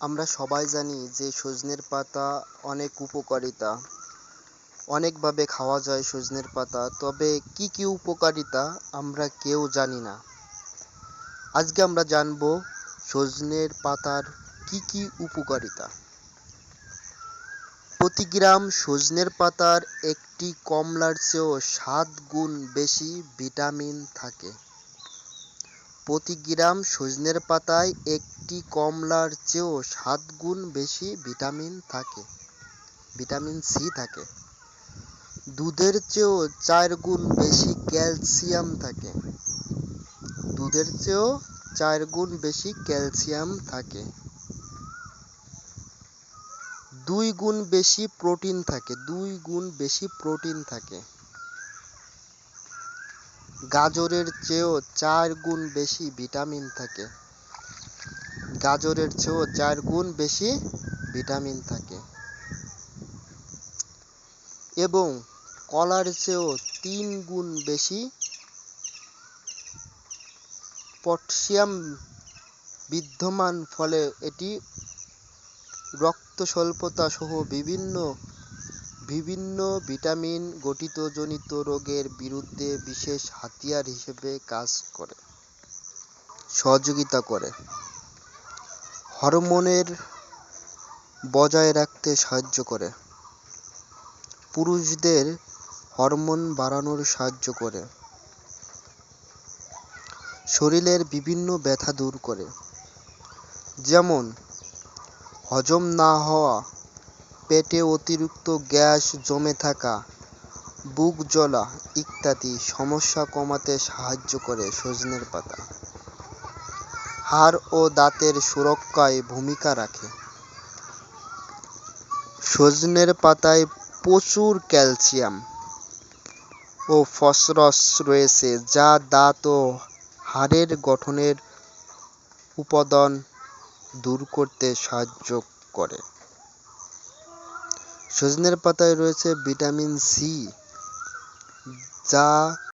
আমরা সবাই জানি যে সজনের পাতা অনেক উপকারিতা। অনেকভাবে খাওয়া যায় সজনের পাতা, তবে কি কি উপকারিতা আমরা কেউ জানি না। আজকে আমরা জানব সজনের পাতার কি কি উপকারিতা। প্রতি গ্রাম সজনের পাতার একটি কমলার চেয়েও সাত গুণ বেশি ভিটামিন থাকে। প্রতি গ্রাম সজনের পাতায় একটি কমলার চেয়েও সাত গুণ বেশি ভিটামিন থাকে, ভিটামিন সি থাকে। দুধের চেয়েও চার গুণ বেশি ক্যালসিয়াম থাকে। দুধের চেয়েও চার গুণ বেশি ক্যালসিয়াম থাকে। দুই গুণ বেশি প্রোটিন থাকে, দুই গুণ বেশি প্রোটিন থাকে। গাজরের চেয়েও চার গুণ বেশি ভিটামিন থাকে। গাজরের চেয়েও চার গুণ বেশি ভিটামিন থাকে। এবং কলার চেয়েও তিন গুণ বেশি পটাশিয়াম বিদ্যমান, ফলে এটি রক্ত স্বল্পতা সহ বিভিন্ন বিভিন্ন ভিটামিন ঘটিতজনিত রোগের বিরুদ্ধে বিশেষ হাতিয়ার হিসেবে কাজ করে। সহযোগিতা করে। হরমোনের বজায় রাখতে সাহায্য করে। পুরুষদের হরমোন বাড়ানোর সাহায্য করে। শরীরের বিভিন্ন ব্যথা দূর করে। যেমন হজম না হওয়া পেটে অতিরিক্ত গ্যাস জমে থাকা, বুক জ্বলা ইত্যাদি সমস্যা কমাতে সাহায্য করে সজনের পাতা। হাড় ও দাঁতের সুরক্ষায় ভূমিকা রাখে। সজনের পাতায় প্রচুর ক্যালসিয়াম ও ফসফরাস রয়েছে, যা দাঁত ও হাড়ের গঠনের উপাদান দূর করতে সাহায্য করে। সজনের পাতায় রয়েছে ভিটামিন সি যা